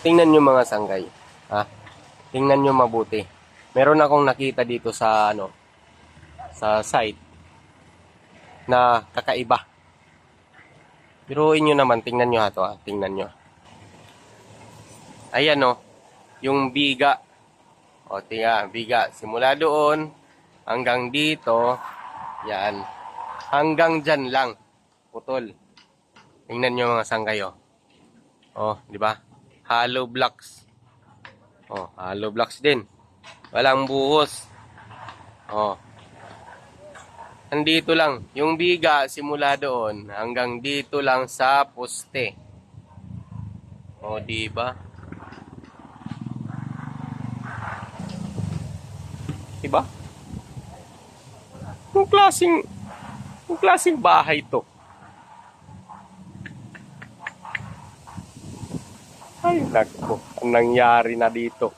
tingnan nyo mga sanggay. Ha? Tingnan nyo mabuti. Meron akong nakita dito sa ano sa site na kakaiba. Biruin nyo naman, tingnan nyo ha to ha. Tingnan nyo. Ayan o, yung biga. O, tinga, biga. Simula doon, hanggang dito, yan. Hanggang dyan lang. Putol. Tingnan nyo mga sanggay o. O, di ba? Hollow blocks. O, hollow blocks din. Walang buhos. O. Nandito lang. Yung biga, simula doon, hanggang dito lang sa poste. O, di ba? Diba? Yung klaseng, yung klaseng bahay to. Ay, nako. Ang nangyari na dito.